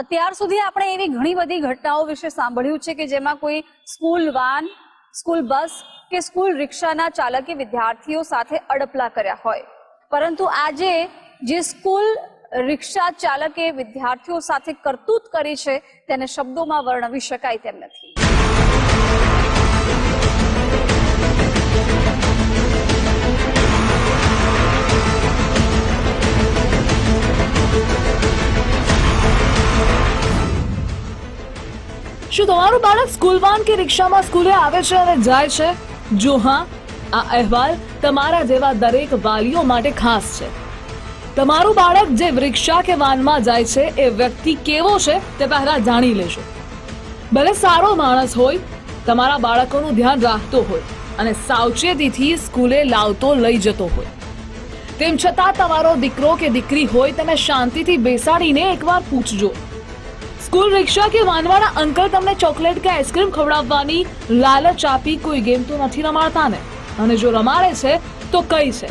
અત્યાર સુધી આપણે એવી ઘણી બધી ઘટનાઓ વિશે સાંભળ્યું છે કે જેમાં કોઈ સ્કૂલ વાન, સ્કૂલ બસ કે સ્કૂલ રિક્ષાના ચાલકે વિદ્યાર્થીઓ સાથે અડપલા કર્યા હોય. પરંતુ આજે જે સ્કૂલ રિક્ષા ચાલકે વિદ્યાર્થીઓ સાથે કરતૂત કરી છે, તેને શબ્દોમાં વર્ણવી શકાય તેમ નથી. શું તમારું બાળક સ્કૂલ વાન કે રિક્ષામાં સ્કૂલે આવે છે અને જાય છે? જો હા, આ અહેવાલ તમારા જેવા દરેક વાલીઓ માટે ખાસ છે. તમારું બાળક જે રિક્ષા કે વાનમાં જાય છે, એ વ્યક્તિ કેવો છે તે પહેલા જાણી લેજો. ભલે સારો માણસ હોય, તમારા બાળકોનું ધ્યાન રાખતો હોય અને સાવચેતીથી સ્કૂલે લાવતો લઈ જતો હોય. તેમ છતાં તમારો દીકરો કે દીકરી હોય, તમે શાંતિથી બેસાડીને એકવાર પૂછજો. સ્કૂલ રિક્ષા કે વાનવાળા અંકલ તમને ચોકલેટ કે આઈસ્ક્રીમ ખવડાવવાની લાલચ આપી કોઈ ગેમ તો નથી રમાડતા ને અને જો રમાડે છે, તો કઈ છે?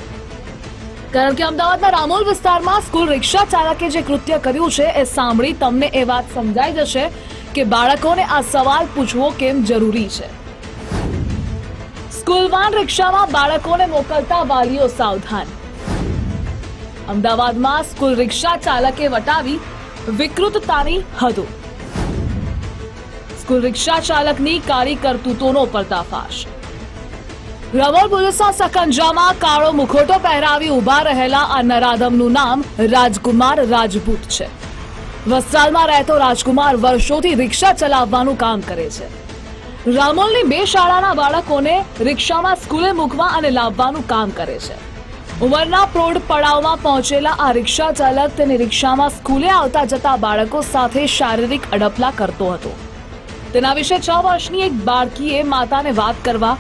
કારણ કે અમદાવાદના રામોલ વિસ્તારમાં સ્કૂલ રિક્ષા ચાલકે જે કૃત્ય કર્યું છે, એ સાંભળી તમને એ વાત સમજાઈ જશે કે બાળકોને આ સવાલ પૂછવો કેમ જરૂરી છે. સ્કૂલ વાન રિક્ષામાં બાળકોને મોકલતા વાલીઓ સાવધાન. અમદાવાદમાં સ્કૂલ રિક્ષા ચાલકે વટાવી વિકૃતતાની હદો. સ્કૂલ રિક્ષા ચાલકની કાળી કરતૂતોનો પર્દાફાશ. રમોલ પોલીસના સકંજામાં કાળો મુખોટો પહેરાવી ઊભા રહેલા આ નરાધમનું નામ રાજકુમાર રાજપૂત છે. વસ્ત્રાલમાં રહેતો રાજકુમાર વર્ષોથી રિક્ષા ચલાવવાનું કામ કરે છે. રામોલની બે શાળાના બાળકોને રિક્ષામાં સ્કૂલે મૂકવા અને લાવવાનું કામ કરે છે. ઉંમરના પ્રૌઢ પડાવમાં પહોંચેલા આ રિક્ષા ચાલક તેની રિક્ષામાં સ્કૂલે આવતા જતા બાળકો સાથે શારીરિક અડપલા કરતો હતો. તેના વિશે છ વર્ષની એક બાળકીએ માતાને વાત કરવા,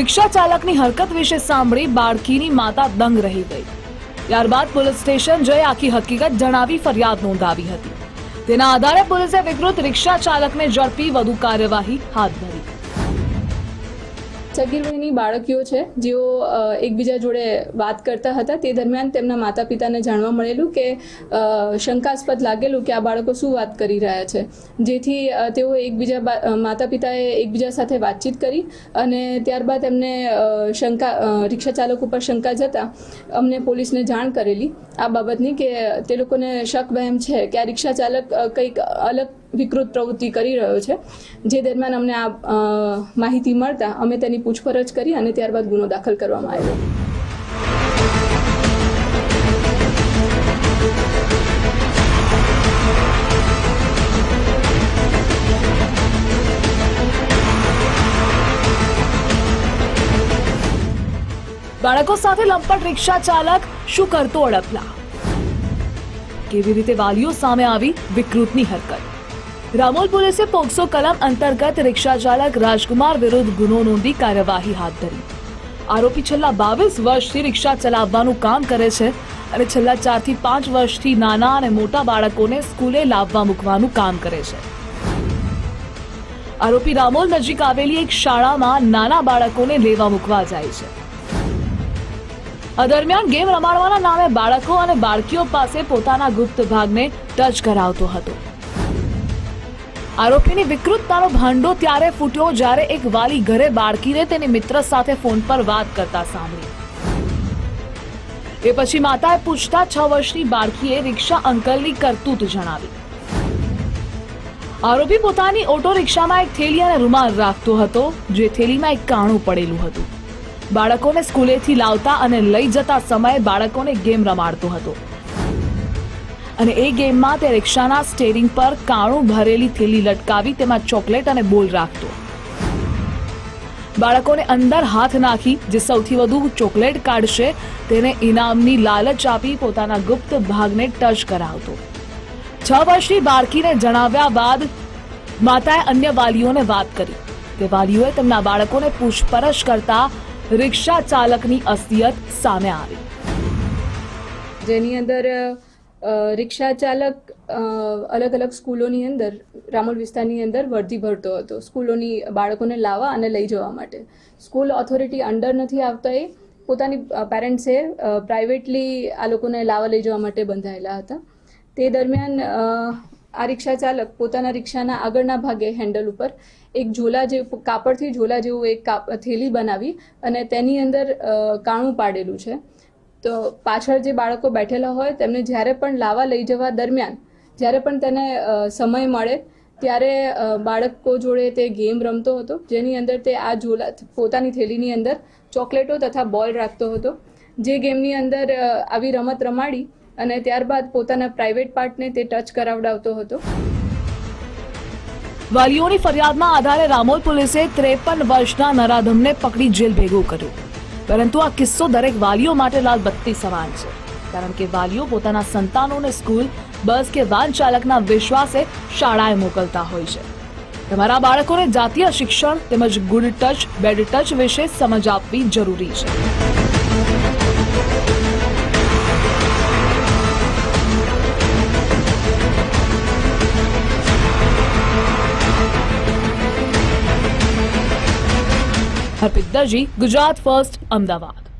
રિક્ષા ચાલકની હરકત વિશે સાંભળી બાળકીની માતા દંગ રહી ગઈ. ત્યારબાદ પોલીસ સ્ટેશન જઈ આખી હકીકત જણાવી ફરિયાદ નોંધાવી હતી. તેના આધારે પોલીસે વિકૃત રિક્ષા ચાલકને ઝડપી વધુ કાર્યવાહી હાથ ધરી. સગીર વયની બાળકીઓ છે, જેઓ એકબીજા જોડે વાત કરતા હતા, તે દરમિયાન તેમના માતા પિતાને જાણવા મળેલું કે શંકાસ્પદ લાગેલું કે આ બાળકો શું વાત કરી રહ્યા છે. જેથી તેઓ એકબીજા માતા પિતાએ એકબીજા સાથે વાતચીત કરી અને ત્યારબાદ એમને શંકા રિક્ષા ચાલક ઉપર શંકા જતા અમને પોલીસને જાણ કરેલી. આ બાબતની કે, તે લોકોને શક વહેમ છે કે આ રિક્ષા ચાલક કંઈક અલગ વિકૃત પ્રવૃત્તિ કરી રહ્યો છે. જે દરમિયાન અમને આ માહિતી મળતા અમે તેની પૂછપરછ કરી અને ત્યારબાદ ગુનો દાખલ કરવામાં આવ્યો. બાળકો સાથે લંપટ રિક્ષા ચાલક શું કરતો અડપલા? કેવી રીતે વાલીઓ સામે આવી વિકૃતની હરકત? રામોલ પોલીસે પોક્સો કલમ અંતર્ગત રિક્ષા ચાલક રાજકુમાર વિરુદ્ધ ગુનો નોંધી કાર્યવાહી હાથ ધરી. આરોપી છેલ્લા બાવીસ વર્ષથી રિક્ષા ચલાવવાનું કામ કરે છે અને છેલ્લા ચારથી પાંચ વર્ષથી નાના અને મોટા બાળકોને સ્કૂલે લાવવા મૂકવાનું કામ કરે છે. આરોપી રામોલ નજીક આવેલી એક શાળામાં નાના બાળકોને લેવા મૂકવા જાય છે. આ દરમિયાન ગેમ રમાડવાના નામે બાળકો અને બાળકીઓ પાસે પોતાના ગુપ્ત ભાગને ટચ કરાવતો હતો. આરોપીની વિકૃતતાનો ભાંડો ત્યારે ફૂટ્યો જ્યારે એક વાલી ઘરે બાળકીને તેની મિત્ર સાથે ફોન પર વાત કરતા સાંભળી. એ પછી માતાએ પૂછતા છ વર્ષની બાળકીએ રિક્ષા અંકલની કરતૂત જણાવી. આરોપી પોતાની ઓટો રિક્ષામાં એક થેલી અને રૂમાલ રાખતો હતો, જે થેલીમાં એક કાણું પડેલું હતું. બાળકોને સ્કૂલેથી લાવતા અને લઈ જતા સમયે બાળકોને ગેમ રમાડતો હતો. અને એ ગેમમાં તે રિક્ષાના સ્ટેરિંગ પર કાણું ભરેલી થેલી લટકાવી તેમાં ચોકલેટ અને બોલ રાખતો. બાળકોને અંદર હાથ નાખી જે સૌથી વધુ ચોકલેટ કાઢશે, તેને ઇનામની લાલચ આપી પોતાના ગુપ્ત ભાગને ટચ કરાવતો. છ વર્ષની બાળકીને જણાવ્યા બાદ માતાએ અન્ય વાલીઓને વાત કરી. તે વાલીઓએ તેમના બાળકોને પૂછપરછ કરતા રિક્ષા ચાલકની અસલિયત સામે આવી. જેની અંદર રિક્ષા ચાલક અલગ અલગ સ્કૂલોની અંદર, રામોલ વિસ્તારની અંદર વર્ધી ભરતો હતો. સ્કૂલોની બાળકોને લાવવા અને લઈ જવા માટે. સ્કૂલ ઓથોરિટી અંડર નથી આવતા એ પોતાની પેરેન્ટ્સે પ્રાઇવેટલી આ લોકોને લાવવા લઈ જવા માટે બંધાયેલા હતા. તે દરમિયાન આ રિક્ષા ચાલક પોતાના રિક્ષાના આગળના ભાગે હેન્ડલ ઉપર એક ઝોલા જેવું કાપડથી ઝોલા જેવું એક થેલી બનાવી અને તેની અંદર કાણું પાડેલું છે. તો પાછળ જે બાળકો બેઠેલા હોય, તેમને જ્યારે પણ લાવા લઈ જવા દરમિયાન, જ્યારે પણ તેને સમય મળે, ત્યારે બાળકો જોડે તે ગેમ રમતો હતો, જેની અંદર તે આ ઝોલા, પોતાની થેલીની અંદર ચોકલેટો તથા બોલ રાખતો હતો. જે ગેમની અંદર આવી રમત રમાડી અને ત્યારબાદ પોતાના પ્રાઇવેટ પાર્ટને તે ટચ કરાવડાવતો હતો. વાલીઓની ફરિયાદના આધારે રામોલ પોલીસે ત્રેપન વર્ષના નરાધમને પકડી જેલ ભેગું કર્યું. પરંતુ આ કિસ્સો દરેક વાલીઓ માટે લાલ બત્તી સમાન છે. કારણ કે વાલીઓ પોતાના સંતાનોને સ્કૂલ, બસ કે વાન ચાલકના વિશ્વાસે શાળાએ મોકલતા હોય છે. તમારા બાળકોને જાતીય શિક્ષણ તેમજ ગુડ ટચ, બેડ ટચ વિશે સમજ આપવી જરૂરી છે. દરજી ગુજરાત ફર્સ્ટ અમદાવાદ.